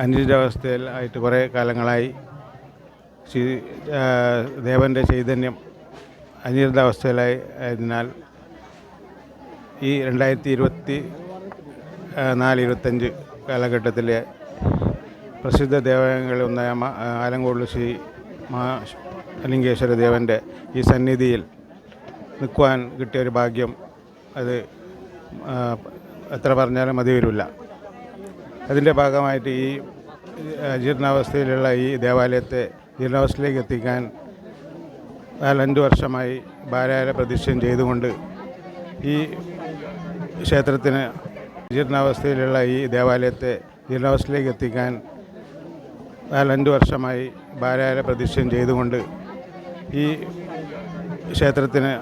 അനിശ്ചിതാവസ്ഥയിൽ ആയിട്ട് കുറേ കാലങ്ങളായി ശ്രീ ദേവന്റെ ചൈതന്യം അനിയന്ത്രാവസ്ഥയിലായി ആയതിനാൽ ഈ രണ്ടായിരത്തി ഇരുപത്തി നാല് ഇരുപത്തഞ്ച് കാലഘട്ടത്തിലെ പ്രസിദ്ധ ദേവാലയങ്ങളിൽ ഒന്നായ മ- ആലങ്കോട് ശ്രീ മഹാ ലിംഗേശ്വര ദേവന്റെ ഈ സന്നിധിയിൽ നിൽക്കുവാൻ കിട്ടിയ ഒരു ഭാഗ്യം അത് എത്ര പറഞ്ഞാലും മതി വരില്ല അതിന്റെ ഭാഗമായിട്ട് ഈ ജീർണാവസ്ഥയിലുള്ള ഈ ദേവാലയത്തെ ജീർണാവസ്ഥയിലേക്ക് എത്തിക്കാൻ നാലഞ്ച് വർഷമായി ഭാര്യാല പ്രതിഷ്ഠയും ചെയ്തുകൊണ്ട് ഈ ക്ഷേത്രത്തിന് ജീർണാവസ്ഥയിലുള്ള ഈ ദേവാലയത്തെ ജീർണാവസ്ഥയിലേക്ക് എത്തിക്കാൻ നാലഞ്ച് വർഷമായി ഭാര്യാല പ്രതിഷ്ഠയും ചെയ്തുകൊണ്ട് ഈ ക്ഷേത്രത്തിന്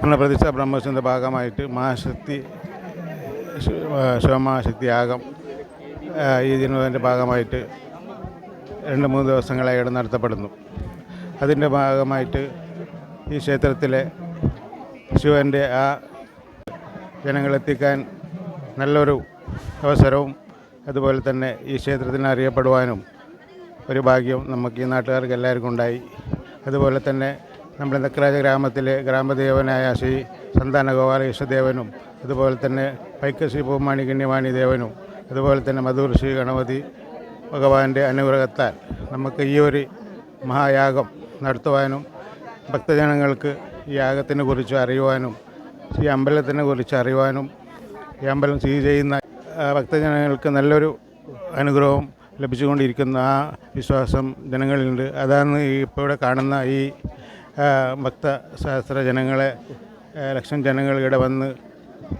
പുനഃപ്രതിഷ്ഠ ബ്രഹ്മോത്സവത്തിന്റെ ഭാഗമായിട്ട് മഹാശക്തി ശിവമഹാശക്തി യാഗം ഈ ദിനത്തിന്റെ ഭാഗമായിട്ട് രണ്ട് മൂന്ന് ദിവസങ്ങളായി ഇവിടെ നടത്തപ്പെടുന്നു. അതിന്റെ ഭാഗമായിട്ട് ഈ ക്ഷേത്രത്തിലെ ശിവന്റെ ആ ജനങ്ങളെത്തിക്കാൻ നല്ലൊരു അവസരവും അതുപോലെ തന്നെ ഈ ക്ഷേത്രത്തിന് അറിയപ്പെടുവാനും ഒരു ഭാഗ്യം നമുക്ക് ഈ നാട്ടുകാർക്ക് എല്ലാവർക്കും ഉണ്ടായി. അതുപോലെ തന്നെ നമ്മുടെ നക്രാജ ഗ്രാമത്തിലെ ഗ്രാമദേവനായ ശ്രീ സന്താന ഗോപാലകൃഷ്ണദേവനും അതുപോലെ തന്നെ പൈക്കശ്രീ പൂമാണി കിണ്ണിമാണി ദേവനും അതുപോലെ തന്നെ മധുർ ശ്രീ ഗണപതി ഭഗവാന്റെ അനുഗ്രഹത്താൽ നമുക്ക് ഈ ഒരു മഹായാഗം നടത്തുവാനും ഭക്തജനങ്ങൾക്ക് ഈ യാഗത്തിനെ കുറിച്ച് അറിയുവാനും ഈ അമ്പലത്തിനെ കുറിച്ച് അറിയുവാനും ഈ അമ്പലം സ്ഥിതി ചെയ്യുന്ന ഭക്തജനങ്ങൾക്ക് നല്ലൊരു അനുഗ്രഹം ലഭിച്ചുകൊണ്ടിരിക്കുന്ന ആ വിശ്വാസം ജനങ്ങളിലുണ്ട്. അതാണ് ഇപ്പോൾ ഇവിടെ കാണുന്ന ഈ ഭക്ത ഭക്തശാസ്ത്ര ജനങ്ങളെ ലക്ഷം ജനങ്ങൾ ഇവിടെ വന്ന്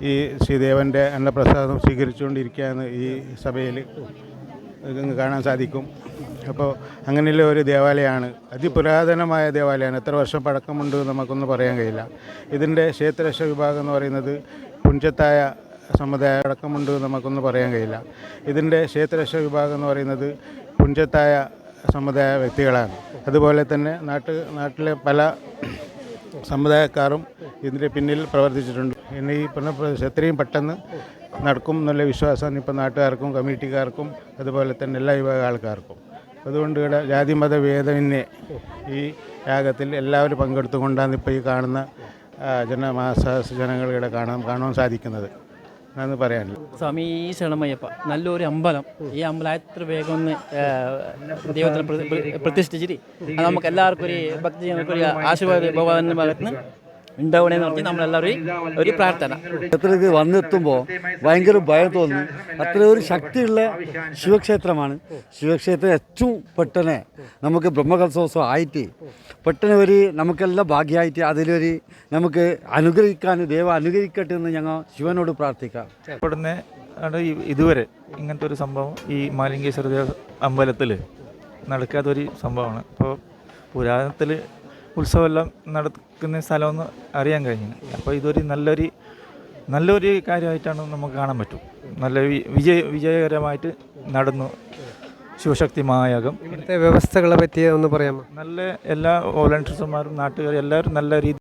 ഈ ശ്രീദേവന്റെ അന്നപ്രസാദം സ്വീകരിച്ചുകൊണ്ടിരിക്കുകയാണ് ഈ സഭയിൽ. കാണാൻ സാധിക്കും. അപ്പോൾ അങ്ങനെയുള്ള ഒരു ദേവാലയമാണ്. അതിപുരാതനമായ ദേവാലയമാണ്. എത്ര വർഷം പഴക്കമുണ്ട് നമുക്കൊന്നും പറയാൻ കഴിയില്ല. ഇതിന്റെ ക്ഷേത്രരക്ഷ വിഭാഗം എന്ന് പറയുന്നത് പുഞ്ചത്തായ സമുദായ അടക്കമുണ്ട് നമുക്കൊന്നും പറയാൻ കഴിയില്ല. ഇതിന്റെ ക്ഷേത്രരക്ഷ വിഭാഗം എന്ന് പറയുന്നത് പുഞ്ചത്തായ സമുദായ വ്യക്തികളാണ്. അതുപോലെ തന്നെ നാട്ട് നാട്ടിലെ പല സമുദായക്കാരും ഇതിന്റെ പിന്നിൽ പ്രവർത്തിച്ചിട്ടുണ്ട്. ഇനി ഈ പ്രദേശം എത്രയും പെട്ടെന്ന് നടക്കും എന്നുള്ള വിശ്വാസമാണ് ഇപ്പോൾ നാട്ടുകാർക്കും കമ്മിറ്റിക്കാർക്കും അതുപോലെ തന്നെ എല്ലാ വിഭാഗ ആൾക്കാർക്കും. അതുകൊണ്ട് ഇവിടെ ജാതി മത ഭേദമന്യേ ഈ യാഗത്തിൽ എല്ലാവരും പങ്കെടുത്തുകൊണ്ടാണ് ഇപ്പോൾ ഈ കാണുന്ന ജനമാസ ജനങ്ങൾ ഇവിടെ കാണാൻ കാണാൻ സാധിക്കുന്നത്. എന്നു പറയാനുള്ളത്. സ്വാമി ഈ ശരണമയ്യപ്പ നല്ലൊരു അമ്പലം. ഈ അമ്പലം എത്ര വേഗം ഒന്ന് പ്ര- പ്രതിഷ്ഠിച്ചിട്ട് നമുക്ക് എല്ലാവർക്കും ഒരു ഭക്തി ആശീർവാദ ഭഗവാന്റെ ഭാഗത്ത് നിന്ന് ഉണ്ടാവണേന്ന് പറഞ്ഞ് നമ്മളെല്ലാവരും ഒരു പ്രാർത്ഥന. ക്ഷേത്രത്തിൽ വന്നെത്തുമ്പോൾ ഭയങ്കര ഭയം തോന്നുന്നു അത്ര ഒരു ശക്തിയുള്ള ശിവക്ഷേത്രമാണ്. ശിവക്ഷേത്രം ഏറ്റവും പെട്ടെന്ന് നമുക്ക് ബ്രഹ്മകലശോത്സവം ആയിട്ട് പെട്ടെന്ന് ഒരു നമുക്കെല്ലാം ഭാഗ്യമായിട്ട് അതിലൊരു നമുക്ക് അനുഗ്രഹിക്കാൻ ദൈവം അനുഗ്രഹിക്കട്ടെ എന്ന് ഞങ്ങൾ ശിവനോട് പ്രാർത്ഥിക്കാം. ഇവിടുന്ന് ഇതുവരെ ഇങ്ങനത്തെ ഒരു സംഭവം ഈ മാലിംഗേശ്വര ദേവ അമ്പലത്തിൽ നടക്കാത്തൊരു സംഭവമാണ്. അപ്പോൾ പുരാതനത്തിൽ ഉത്സവമെല്ലാം നടക്കുന്ന സ്ഥലമെന്ന് അറിയാൻ കഴിഞ്ഞു അപ്പോൾ ഇതൊരു നല്ലൊരു നല്ലൊരു കാര്യമായിട്ടാണ് നമുക്ക് കാണാൻ പറ്റും. നല്ല വിജയ വിജയകരമായിട്ട് നടന്നു ശിവശക്തി മഹായാഗം ഇവിടുത്തെ വ്യവസ്ഥകളെ പറ്റി ഒന്ന് പറയാമോ? നല്ല എല്ലാ വോളണ്ടിയർസുമാരും നാട്ടുകാരും എല്ലാവരും നല്ല രീതി